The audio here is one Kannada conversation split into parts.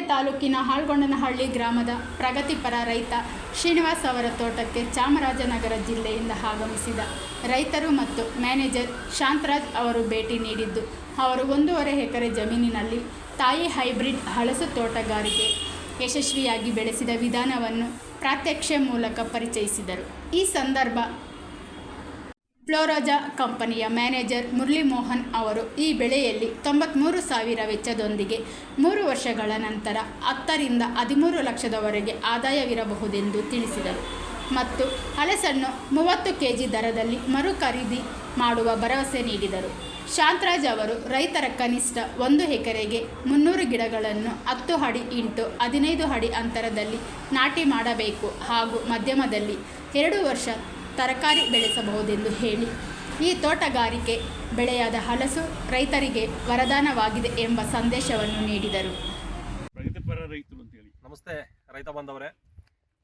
ಹೊಸಕೋಟೆ ತಾಲೂಕಿನ ಹಾಳ್ಗೊಂಡನಹಳ್ಳಿ ಗ್ರಾಮದ ಪ್ರಗತಿಪರ ರೈತ ಶ್ರೀನಿವಾಸ್ ಅವರ ತೋಟಕ್ಕೆ ಚಾಮರಾಜನಗರ ಜಿಲ್ಲೆಯಿಂದ ಆಗಮಿಸಿದ ರೈತರು ಮತ್ತು ಮ್ಯಾನೇಜರ್ ಶಾಂತರಾಜ್ ಅವರು ಭೇಟಿ ನೀಡಿದ್ದು, ಅವರು ಒಂದೂವರೆ ಎಕರೆ ಜಮೀನಿನಲ್ಲಿ ತಾಯಿ ಹೈಬ್ರಿಡ್ ಹಳಸು ತೋಟಗಾರಿಕೆ ಯಶಸ್ವಿಯಾಗಿ ಬೆಳೆಸಿದ ವಿಧಾನವನ್ನು ಪ್ರಾತ್ಯಕ್ಷೆ ಮೂಲಕ ಪರಿಚಯಿಸಿದರು. ಈ ಸಂದರ್ಭ ಫ್ಲೋರೋಜಾ ಕಂಪನಿಯ ಮ್ಯಾನೇಜರ್ ಮುರಳಿ ಮೋಹನ್ ಅವರು ಈ ಬೆಳೆಯಲ್ಲಿ ತೊಂಬತ್ತ್ಮೂರು ಸಾವಿರ ವೆಚ್ಚದೊಂದಿಗೆ ಮೂರು ವರ್ಷಗಳ ನಂತರ ಹತ್ತರಿಂದ ಹದಿಮೂರು ಲಕ್ಷದವರೆಗೆ ಆದಾಯವಿರಬಹುದೆಂದು ತಿಳಿಸಿದರು. ಮತ್ತು ಹಲಸನ್ನು ಮೂವತ್ತು ಕೆ ಜಿ ದರದಲ್ಲಿ ಮರು ಖರೀದಿ ಮಾಡುವ ಭರವಸೆ ನೀಡಿದರು. ಶಾಂತರಾಜ್ ಅವರು ರೈತರ ಕನಿಷ್ಠ ಒಂದು ಎಕರೆಗೆ ಮುನ್ನೂರು ಗಿಡಗಳನ್ನು ಹತ್ತು ಅಡಿ ಇಂಟು ಹದಿನೈದು ಅಡಿ ಅಂತರದಲ್ಲಿ ನಾಟಿ ಮಾಡಬೇಕು ಹಾಗೂ ಮಧ್ಯಮದಲ್ಲಿ ಎರಡು ವರ್ಷ ತರಕಾರಿ ಬೆಳೆಸಬಹುದೆಂದು ಹೇಳಿ. ಈ ತೋಟಗಾರಿಕೆ ಬೆಳೆಯಾದ ಹಲಸು ರೈತರಿಗೆ ವರದಾನವಾಗಿದೆ ಎಂಬ ಸಂದೇಶವನ್ನು ನೀಡಿದರು. ಪ್ರಗತಿಪರ ರೈತರು ಅಂತೇಳಿ. ನಮಸ್ತೆ ರೈತ ಬಾಂಧವರೇ.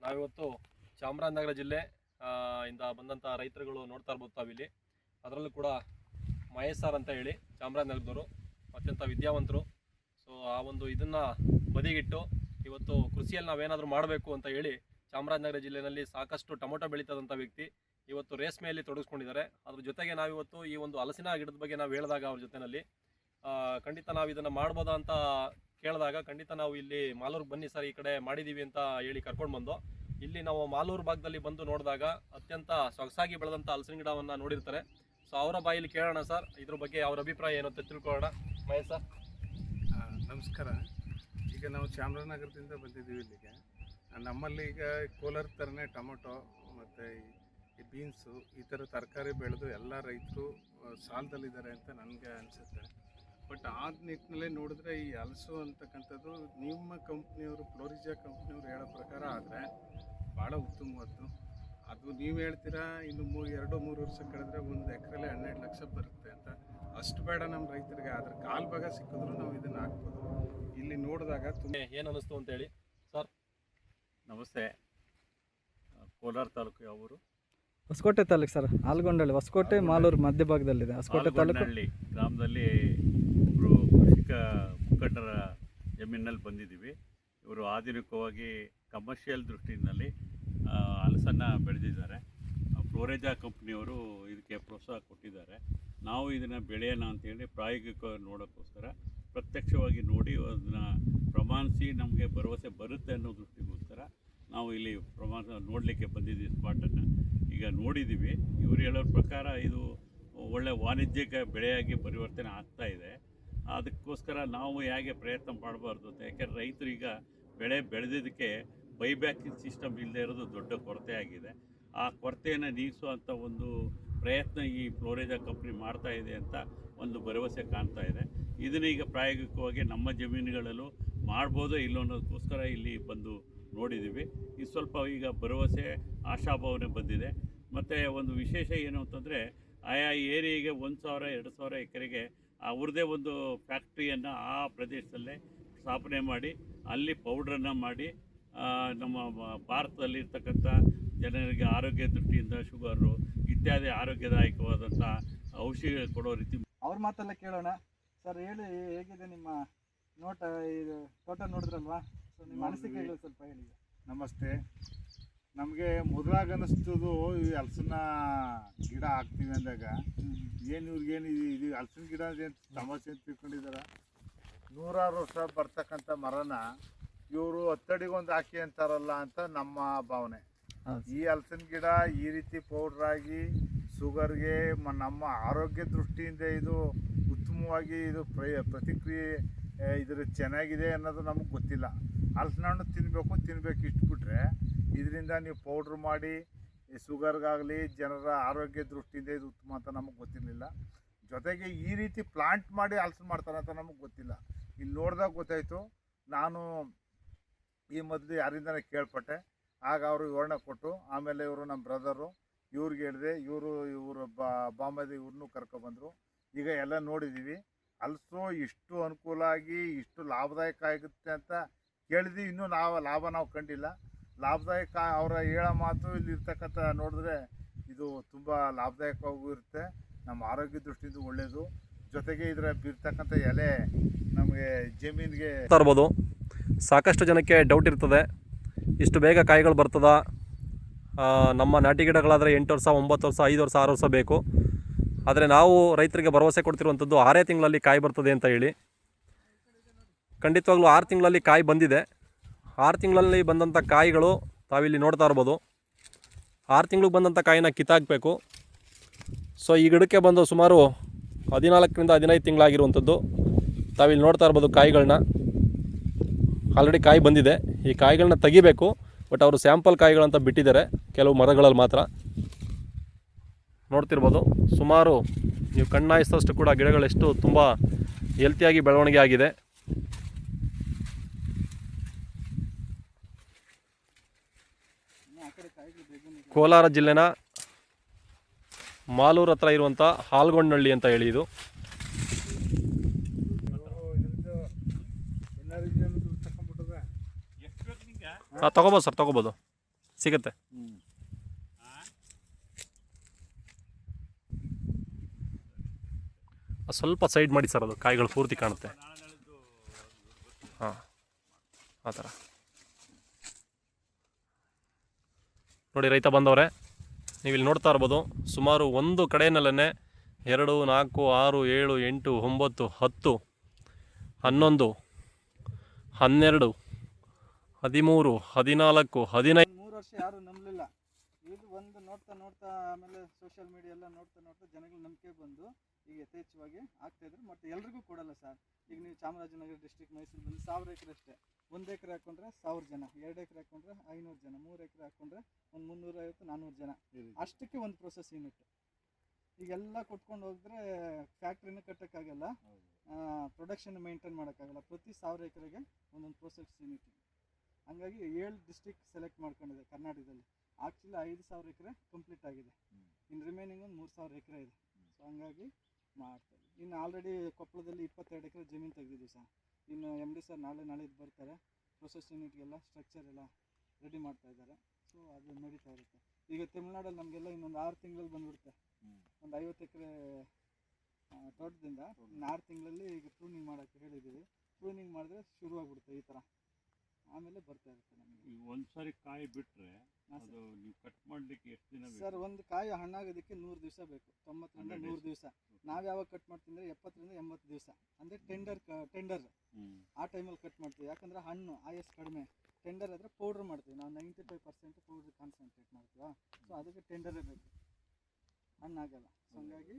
ನಾವಿವತ್ತು ಚಾಮರಾಜನಗರ ಜಿಲ್ಲೆ ಇಂದ ಬಂದಂಥ ರೈತರುಗಳು ನೋಡ್ತಾ ಇರ್ಬೋದು ತಾವಿಲ್ಲಿ. ಅದರಲ್ಲೂ ಕೂಡ ಮಹೇಶ್ ಸರ್ ಅಂತ ಹೇಳಿ ಚಾಮರಾಜನಗರದವರು ಅತ್ಯಂತ ವಿದ್ಯಾವಂತರು. ಸೊ ಆ ಒಂದು ಇದನ್ನು ಬದಿಗಿಟ್ಟು ಇವತ್ತು ಕೃಷಿಯಲ್ಲಿ ನಾವೇನಾದರೂ ಮಾಡಬೇಕು ಅಂತ ಹೇಳಿ ಚಾಮರಾಜನಗರ ಜಿಲ್ಲೆಯಲ್ಲಿ ಸಾಕಷ್ಟು ಟೊಮೊಟೊ ಬೆಳೀತದಂಥ ವ್ಯಕ್ತಿ ಇವತ್ತು ರೇಷ್ಮೆಯಲ್ಲಿ ತೊಡಗಿಸ್ಕೊಂಡಿದ್ದಾರೆ. ಅದ್ರ ಜೊತೆಗೆ ನಾವಿವತ್ತು ಈ ಒಂದು ಹಲಸಿನ ಗಿಡದ ಬಗ್ಗೆ ನಾವು ಹೇಳಿದಾಗ ಅವ್ರ ಜೊತೆಯಲ್ಲಿ ಖಂಡಿತ ನಾವು ಇದನ್ನು ಮಾಡ್ಬೋದಾ ಅಂತ ಕೇಳಿದಾಗ ಖಂಡಿತ ನಾವು ಇಲ್ಲಿ ಮಾಲೂರಿಗೆ ಬನ್ನಿ ಸರ್, ಈ ಕಡೆ ಮಾಡಿದ್ದೀವಿ ಅಂತ ಹೇಳಿ ಕರ್ಕೊಂಡು ಬಂದು. ಇಲ್ಲಿ ನಾವು ಮಾಲೂರು ಭಾಗದಲ್ಲಿ ಬಂದು ನೋಡಿದಾಗ ಅತ್ಯಂತ ಸೊಗಸಾಗಿ ಬೆಳೆದಂಥ ಹಲಸಿನ ಗಿಡವನ್ನು ನೋಡಿರ್ತಾರೆ. ಸೊ ಅವರ ಬಾಯಲ್ಲಿ ಕೇಳೋಣ ಸರ್, ಇದ್ರ ಬಗ್ಗೆ ಅವ್ರ ಅಭಿಪ್ರಾಯ ಏನು ಅಂತ ತಿಳ್ಕೊಳ್ಳೋಣ. ಮಹೇಶ್ ಸರ್. ನಮಸ್ಕಾರ. ಈಗ ನಾವು ಚಾಮರಾಜನಗರದಿಂದ ಬಂದಿದ್ದೀವಿ ಇಲ್ಲಿಗೆ. ನಮ್ಮಲ್ಲಿ ಈಗ ಕೋಲಾರ ಥರನೇ ಟೊಮೊಟೊ ಮತ್ತು ಈ ಬೀನ್ಸು, ಈ ಥರ ತರಕಾರಿ ಬೆಳೆದು ಎಲ್ಲ ರೈತರು ಸಾಲದಲ್ಲಿದ್ದಾರೆ ಅಂತ ನನಗೆ ಅನಿಸುತ್ತೆ. ಬಟ್ ಆ ನಿಟ್ಟಿನಲ್ಲಿ ನೋಡಿದ್ರೆ ಈ ಹಲಸು ಅಂತಕ್ಕಂಥದ್ದು ನಿಮ್ಮ ಕಂಪ್ನಿಯವರು, ಫ್ಲೋರಿಜಾ ಕಂಪ್ನಿಯವರು ಹೇಳೋ ಪ್ರಕಾರ ಆದರೆ ಭಾಳ ಉತ್ತಮವಾದ್ದು ಅದು ನೀವು ಹೇಳ್ತೀರಾ, ಇನ್ನು ಮೂ, ಎರಡು, ಮೂರು ವರ್ಷ ಕಳೆದ್ರೆ ಒಂದು ಎಕರೆಲೆ ಹನ್ನೆರಡು ಲಕ್ಷ ಬರುತ್ತೆ ಅಂತ. ಅಷ್ಟು ಬೇಡ ನಮ್ಮ ರೈತರಿಗೆ, ಆದ್ರೆ ಕಾಲು ಭಾಗ ಸಿಕ್ಕಿದ್ರು ನಾವು ಇದನ್ನು ಹಾಕ್ಬೋದು. ಇಲ್ಲಿ ನೋಡಿದಾಗ ತುಂಬ ಏನು ಅನ್ನಿಸ್ತು ಅಂತೇಳಿ? ನಮಸ್ತೆ. ಕೋಲಾರ ತಾಲೂಕು ಯಾವ ಊರು? ಹೊಸಕೋಟೆ ತಾಲೂಕು ಸರ್ ಆಲ್ಗೊಂಡಳ್ಳಿ ಹೊಸಕೋಟೆ ಮಾಲೂರು ಮಧ್ಯಭಾಗದಲ್ಲಿದೆ. ಹೊಸಕೋಟೆ ತಾಲೂಕು ಗ್ರಾಮದಲ್ಲಿ ಒಬ್ಬರು ಕೃಷಿಕ ಮುಖಂಡರ ಜಮೀನಲ್ಲಿ ಬಂದಿದ್ದೀವಿ. ಇವರು ಆಧುನಿಕವಾಗಿ ಕಮರ್ಷಿಯಲ್ ದೃಷ್ಟಿಯಲ್ಲಿ ಹಲಸನ್ನ ಬೆಳೆದಿದ್ದಾರೆ. ಫ್ಲೋರೇಜಾ ಕಂಪ್ನಿಯವರು ಇದಕ್ಕೆ ಪ್ರೋತ್ಸಾಹ ಕೊಟ್ಟಿದ್ದಾರೆ. ನಾವು ಇದನ್ನು ಬೆಳೆಯೋಣ ಅಂತೇಳಿ ಪ್ರಾಯೋಗಿಕ ನೋಡೋಕ್ಕೋಸ್ಕರ ಪ್ರತ್ಯಕ್ಷವಾಗಿ ನೋಡಿ ಅದನ್ನು ಪ್ರಮಾಣಿಸಿ ನಮಗೆ ಭರವಸೆ ಬರುತ್ತೆ ಅನ್ನೋ ದೃಷ್ಟಿಗೋಸ್ಕರ ನಾವು ಇಲ್ಲಿ ಪ್ರಮಾಣ ನೋಡಲಿಕ್ಕೆ ಬಂದಿದ್ದೀವಿ ಸ್ಪಾಟನ್ನು ಈಗ ನೋಡಿದ್ದೀವಿ. ಇವರು ಹೇಳೋ ಪ್ರಕಾರ ಇದು ಒಳ್ಳೆ ವಾಣಿಜ್ಯಿಕ ಬೆಳೆಯಾಗಿ ಪರಿವರ್ತನೆ ಆಗ್ತಾ ಇದೆ. ಅದಕ್ಕೋಸ್ಕರ ನಾವು ಹೇಗೆ ಪ್ರಯತ್ನ ಮಾಡಬಾರ್ದು ಅಂತ. ಯಾಕೆಂದರೆ ರೈತರು ಈಗ ಬೆಳೆ ಬೆಳೆದಿದ್ದಕ್ಕೆ ಬೈಬ್ಯಾಕಿಂಗ್ ಸಿಸ್ಟಮ್ ಇಲ್ಲದೆ ಇರೋದು ದೊಡ್ಡ ಕೊರತೆ ಆಗಿದೆ. ಆ ಕೊರತೆಯನ್ನು ನೀಗಿಸುವಂಥ ಒಂದು ಪ್ರಯತ್ನ ಈ ಫ್ಲೋರೇಜಾ ಕಂಪ್ನಿ ಮಾಡ್ತಾ ಇದೆ ಅಂತ ಒಂದು ಭರವಸೆ ಕಾಣ್ತಾ ಇದೆ. ಇದನ್ನ ಈಗ ಪ್ರಾಯೋಗಿಕವಾಗಿ ನಮ್ಮ ಜಮೀನುಗಳಲ್ಲೂ ಮಾಡ್ಬೋದೋ ಇಲ್ಲೋ ಅನ್ನೋದಕ್ಕೋಸ್ಕರ ಇಲ್ಲಿ ಬಂದು ನೋಡಿದ್ದೀವಿ. ಈ ಸ್ವಲ್ಪ ಈಗ ಭರವಸೆ, ಆಶಾಭಾವನೆ ಬಂದಿದೆ. ಮತ್ತು ಒಂದು ವಿಶೇಷ ಏನು ಅಂತಂದರೆ, ಆಯಾ ಏರಿಯಾಗೆ ಒಂದು ಸಾವಿರ, ಎರಡು ಸಾವಿರ ಎಕರೆಗೆ ಅವ್ರದ್ದೇ ಒಂದು ಫ್ಯಾಕ್ಟ್ರಿಯನ್ನು ಆ ಪ್ರದೇಶದಲ್ಲೇ ಸ್ಥಾಪನೆ ಮಾಡಿ, ಅಲ್ಲಿ ಪೌಡ್ರನ್ನು ಮಾಡಿ ನಮ್ಮ ಭಾರತದಲ್ಲಿ ಇರ್ತಕ್ಕಂಥ ಜನರಿಗೆ ಆರೋಗ್ಯ ದೃಷ್ಟಿಯಿಂದ ಶುಗರು, ಇತ್ಯಾದಿ ಆರೋಗ್ಯದಾಯಕವಾದಂಥ ಔಷಧಿ ಕೊಡೋ ರೀತಿ ಅವ್ರ ಮಾತೆಲ್ಲ ಕೇಳೋಣ. ಸರ್, ಹೇಳಿ, ಹೇಗಿದೆ ನಿಮ್ಮ ನೋಟ, ಇದು ತೋಟ ನೋಡಿದ್ರಲ್ವಾ? ಸೊ ನಿಮ್ಮ ಅನಿಸಿಕೆಗಳು ಸ್ವಲ್ಪ ಹೇಳಿ. ನಮಸ್ತೆ. ನಮಗೆ ಮೊದಲಾಗ ಅನ್ನಿಸ್ತದು ಈ ಹಲಸಿನ ಗಿಡ ಹಾಕ್ತೀವಿ ಅಂದಾಗ ಏನು ಇವ್ರಿಗೇನು ಇದು ಹಲಸಿನ ಗಿಡ ಏನು ತಮಾಷೆ ಅಂತ ತಿಳ್ಕೊಂಡಿದ್ದಾರೆ ನೂರಾರು ವರ್ಷ ಬರ್ತಕ್ಕಂಥ ಮರನ ಇವರು ಹತ್ತಡಿಗೊಂದು ಹಾಕಿ ಅಂತಾರಲ್ಲ ಅಂತ ನಮ್ಮ ಭಾವನೆ. ಈ ಹಲಸಿನ ಗಿಡ ಈ ರೀತಿ ಪೌಡ್ರ್ ಆಗಿ ಶುಗರ್ಗೆ ಮ- ನಮ್ಮ ಆರೋಗ್ಯ ದೃಷ್ಟಿಯಿಂದ ಇದು ಉತ್ತಮವಾಗಿ ಇದು ಪ್ರ ಪ್ರತಿಕ್ರಿಯೆ ಇದ್ರ ಚೆನ್ನಾಗಿದೆ ಅನ್ನೋದು ನಮಗೆ ಗೊತ್ತಿಲ್ಲ. ಹಲಸಿನ ಹಣ್ಣು ತಿನ್ನಬೇಕು ತಿನ್ನಬೇಕು ಇಷ್ಟು ಬಿಟ್ಟರೆ ಇದರಿಂದ ನೀವು ಪೌಡ್ರ್ ಮಾಡಿ ಶುಗರ್ಗಾಗಲಿ ಜನರ ಆರೋಗ್ಯ ದೃಷ್ಟಿಯಿಂದ ಇದು ಉತ್ತಮ ಅಂತ ನಮಗೆ ಗೊತ್ತಿರಲಿಲ್ಲ. ಜೊತೆಗೆ ಈ ರೀತಿ ಪ್ಲಾಂಟ್ ಮಾಡಿ ಹಲಸು ಮಾಡ್ತಾರೆ ಅಂತ ನಮಗೆ ಗೊತ್ತಿಲ್ಲ. ಇಲ್ಲಿ ನೋಡಿದಾಗ ಗೊತ್ತಾಯಿತು, ನಾನು ಈ ಮೊದಲು ಯಾರಿಂದನೇ ಕೇಳ್ಪಟ್ಟೆ, ಆಗ ಅವರು ವಿವರಣೆ ಕೊಟ್ಟು, ಆಮೇಲೆ ಇವರು ನಮ್ಮ ಬ್ರದರು ಇವ್ರಿಗೆ ಹೇಳಿದೆ, ಇವರು ಇವರು ಬಾಂಬೆದ ಇವ್ರನ್ನೂ ಕರ್ಕೊಬಂದರು ಈಗ ಎಲ್ಲ ನೋಡಿದ್ದೀವಿ ಹಲಸು ಇಷ್ಟು ಅನುಕೂಲ ಆಗಿ, ಇಷ್ಟು ಲಾಭದಾಯಕ ಆಗುತ್ತೆ ಅಂತ ಕೇಳಿದ್ವಿ, ಇನ್ನೂ ನಾವು ಲಾಭ ನಾವು ಕಂಡಿಲ್ಲ. ಲಾಭದಾಯಕ ಅವರ ಹೇಳೋ ಮಾತು ಇಲ್ಲಿ ಇರ್ತಕ್ಕಂಥ ನೋಡಿದ್ರೆ ಇದು ತುಂಬ ಲಾಭದಾಯಕವಾಗೂ ಇರುತ್ತೆ. ನಮ್ಮ ಆರೋಗ್ಯ ದೃಷ್ಟಿಯಿಂದ ಒಳ್ಳೆಯದು ಜೊತೆಗೆ ಇದರ ಬೀರ್ತಕ್ಕಂಥ ಎಲೆ ನಮಗೆ ಜಮೀನಿಗೆ ತರ್ಬೋದು. ಸಾಕಷ್ಟು ಜನಕ್ಕೆ ಡೌಟ್ ಇರ್ತದೆ. ಇಷ್ಟು ಬೇಗ ಕಾಯಿಗಳು ಬರ್ತದ? ನಮ್ಮ ನಾಟಿ ಗಿಡಗಳಾದರೆ ಎಂಟು ವರ್ಷ, ಒಂಬತ್ತು ವರ್ಷ, ಐದು ವರ್ಷ, ಆರು ವರ್ಷ ಬೇಕು. ಆದರೆ ನಾವು ರೈತರಿಗೆ ಭರವಸೆ ಕೊಡ್ತಿರುವಂಥದ್ದು ಆರೇ ತಿಂಗಳಲ್ಲಿ ಕಾಯಿ ಬರ್ತದೆ ಅಂತ ಹೇಳಿ. ಖಂಡಿತವಾಗ್ಲೂ ಆರು ತಿಂಗಳಲ್ಲಿ ಕಾಯಿ ಬಂದಿದೆ. ಆರು ತಿಂಗಳಲ್ಲಿ ಬಂದಂಥ ಕಾಯಿಗಳು ತಾವಿಲ್ಲಿ ನೋಡ್ತಾ ಇರ್ಬೋದು. ಆರು ತಿಂಗಳಿಗೆ ಬಂದಂಥ ಕಾಯಿನ ಕಿತ್ತಾಕಬೇಕು ಸೊ, ಈ ಗಿಡಕ್ಕೆ ಬಂದು ಸುಮಾರು ಹದಿನಾಲ್ಕರಿಂದ ಹದಿನೈದು ತಿಂಗಳಾಗಿರುವಂಥದ್ದು. ತಾವಿಲ್ಲಿ ನೋಡ್ತಾ ಇರ್ಬೋದು ಕಾಯಿಗಳನ್ನ ಆಲ್ರೆಡಿ ಕಾಯಿ ಬಂದಿದೆ. ಈ ಕಾಯಿಗಳನ್ನ ತೆಗಿಬೇಕು. ಬಟ್ ಅವರು ಸ್ಯಾಂಪಲ್ ಕಾಯಿಗಳಂತ ಬಿಟ್ಟಿದ್ದಾರೆ. ಕೆಲವು ಮರಗಳಲ್ಲಿ ಮಾತ್ರ. ನೋಡ್ತಿರ್ಬೋದು. ಸುಮಾರು ನೀವು ಕಣ್ಣಾಯಿಸಿದಷ್ಟು ಕೂಡ ಗಿಡಗಳೆಷ್ಟು ತುಂಬ ಹೆಲ್ತಿಯಾಗಿ ಬೆಳವಣಿಗೆ ಆಗಿದೆ ಇನ್ನು ಆ ಕಡೆ ಕಾಯಿಗಳು ಬೇಗನೆ ಕೋಲಾರ ಜಿಲ್ಲೆನ ಮಾಲೂರು ಹತ್ರ ಇರುವಂಥ ಹಾಲ್ಗೊಂಡಳ್ಳಿ ಅಂತ ಹೇಳಿ ಇದು. ಹಾಂ ತೊಗೋಬೋದು ಸರ್, ತೊಗೋಬೋದು. ಸಿಗುತ್ತೆ. ಸ್ವಲ್ಪ ಸೈಡ್ ಮಾಡಿ ಸರ್ ಅದು, ಕಾಯಿಗಳು ಪೂರ್ತಿ ಕಾಣುತ್ತೆ. ಹಾಂ, ಆ ಥರ. ನೋಡಿ, ರೈತ ಬಂದವರೆ ನೀವು ಇಲ್ಲಿ ನೋಡ್ತಾ ಇರ್ಬೋದು, ಸುಮಾರು ಒಂದು ಕಡೆಯಲ್ಲೇ ಎರಡು, ನಾಲ್ಕು, ಆರು, ಏಳು, ಎಂಟು, ಒಂಬತ್ತು, ಹತ್ತು, ಹನ್ನೊಂದು, ಹನ್ನೆರಡು, ಹದಿಮೂರು, ಹದಿನಾಲ್ಕು, ಹದಿನೈದು. ಮೂರು ವರ್ಷ ಯಾರು ನಂಬಲಿಲ್ಲ. ಇದು ಒಂದು ನೋಡ್ತಾ ನೋಡ್ತಾ ಆಮೇಲೆ ಸೋಷಿಯಲ್ ಮೀಡಿಯಾ ಎಲ್ಲ ನೋಡ್ತಾ ನೋಡ್ತಾ ಜನಗಳ ನಂಬಿಕೆ ಬಂದು ಈಗ ಯಥೇಚ್ಛವಾಗಿ ಆಗ್ತಾ ಇದ್ರು. ಮತ್ತು ಎಲ್ರಿಗೂ ಕೊಡಲ್ಲ ಸರ್. ಈಗ ನೀವು ಚಾಮರಾಜನಗರ ಡಿಸ್ಟಿಕ್ ಮೈಸೂರು ಬಂದು ಸಾವಿರ ಎಕರೆ ಅಷ್ಟೇ. ಒಂದು ಎಕರೆ ಹಾಕೊಂಡ್ರೆ ಸಾವಿರ ಜನ ಎರಡು ಎಕರೆ ಹಾಕೊಂಡ್ರೆ ಐನೂರು ಜನ ಮೂರು ಎಕರೆ ಹಾಕೊಂಡ್ರೆ ಒಂದು ಮುನ್ನೂರೈವತ್ತು ನಾನ್ನೂರು ಜನ. ಅಷ್ಟಕ್ಕೆ ಒಂದು ಪ್ರೊಸೆಸ್ ಯೂನಿಟ್ ಈಗೆಲ್ಲ ಕೊಟ್ಕೊಂಡು ಹೋದ್ರೆ ಫ್ಯಾಕ್ಟ್ರಿನ ಕಟ್ಟೋಕ್ಕಾಗಲ್ಲ. ಪ್ರೊಡಕ್ಷನ್ ಮೇಂಟೈನ್ ಮಾಡೋಕ್ಕಾಗಲ್ಲ. ಪ್ರತಿ ಸಾವಿರ ಎಕರೆಗೆ ಒಂದೊಂದು ಪ್ರೊಸೆಸ್ ಯೂನಿಟ್ ಹಂಗಾಗಿ ಏಳು ಡಿಸ್ಟಿಕ್ ಸೆಲೆಕ್ಟ್ ಮಾಡ್ಕೊಂಡಿದೆ ಕರ್ನಾಟಕದಲ್ಲಿ. ಆಕ್ಚುಲಿ ಐದು ಸಾವಿರ ಎಕರೆ ಕಂಪ್ಲೀಟ್ ಆಗಿದೆ. ಇನ್ನು ರಿಮೈನಿಂಗ್ ಒಂದು ಮೂರು ಸಾವಿರ ಎಕರೆ ಇದೆ. ಸೊ ಹಂಗಾಗಿ ಮಾಡ್ತಾರೆ ಇನ್ನು ಆಲ್ರೆಡಿ ಕೊಪ್ಪಳದಲ್ಲಿ ಇಪ್ಪತ್ತೆರಡು ಎಕರೆ ಜಮೀನು ತೆಗೆದಿದ್ದೀವಿ ಸರ್. ಇನ್ನು ಎಂ ಡಿ ಸರ್ ನಾಳೆ ನಾಳೆ ಬರ್ತಾರೆ. ಪ್ರೊಸೆಸ್ ಯೂನಿಟ್ಗೆಲ್ಲ ಸ್ಟ್ರಕ್ಚರ್ ಎಲ್ಲ ರೆಡಿ ಮಾಡ್ತಾ ಇದ್ದಾರೆ. ಸೊ ಅದು ನಡೀತಾ ಇರುತ್ತೆ. ಈಗ ತಮಿಳ್ನಾಡಲ್ಲಿ ನಮಗೆಲ್ಲ ಇನ್ನೊಂದು ಆರು ತಿಂಗಳಲ್ಲಿ ಬಂದ್ಬಿಡುತ್ತೆ. ಒಂದು ಐವತ್ತು ಎಕರೆ ತೋಟದಿಂದ ಇನ್ನು ಆರು ತಿಂಗಳಲ್ಲಿ ಈಗ ಪ್ರೂನಿಂಗ್ ಮಾಡೋಕ್ಕೆ ಹೇಳಿದ್ದೀವಿ. ಪ್ರೂನಿಂಗ್ ಮಾಡಿದ್ರೆ ಶುರುವಾಗ್ಬಿಡುತ್ತೆ ಈ ಥರ ಆಮೇಲೆ ಬರ್ತಾ ಇರುತ್ತೆ ನಮಗೆ. ಈಗ ಒಂದ್ಸರಿ ಕಾಯಿ ಬಿಟ್ರೆ ಅದು ನೀವು ಕಟ್ ಮಾಡ್ಲಿಕ್ಕೆ ಎಷ್ಟು ದಿನ ಬೇಕು? ಸರ್ ಒಂದು ಕಾಯಿ ಹಣ್ಣಾಗೋದಕ್ಕೆ ನೂರು ದಿವಸ ಬೇಕು. ತೊಂಬತ್ತರಿಂದ 100 ನೂರು ದಿವಸ. ನಾವು ಯಾವಾಗ ಕಟ್ ಮಾಡ್ತೀವಿ ಅಂದರೆ ಎಪ್ಪತ್ತರಿಂದ ಎಂಬತ್ತು ದಿವಸ. ಅಂದರೆ ಟೆಂಡರ್ ಟೆಂಡರ್ ಹ್ಮ್. ಆ ಟೈಮಲ್ಲಿ ಕಟ್ ಮಾಡ್ತೀವಿ. ಯಾಕಂದ್ರೆ ಹಣ್ಣು ಆಯಸ್ ಕಡಿಮೆ. ಟೆಂಡರ್ ಆದರೆ ಪೌಡ್ರ್ ಮಾಡ್ತೀವಿ. ನಾವು ninety five percent powder concentrate ಮಾಡ್ತೀವಾ? So ಅದಕ್ಕೆ ಟೆಂಡರೇ ಬೇಕು. ಹಣ್ಣಾಗಲ್ಲ. ಸೊ ಹಂಗಾಗಿ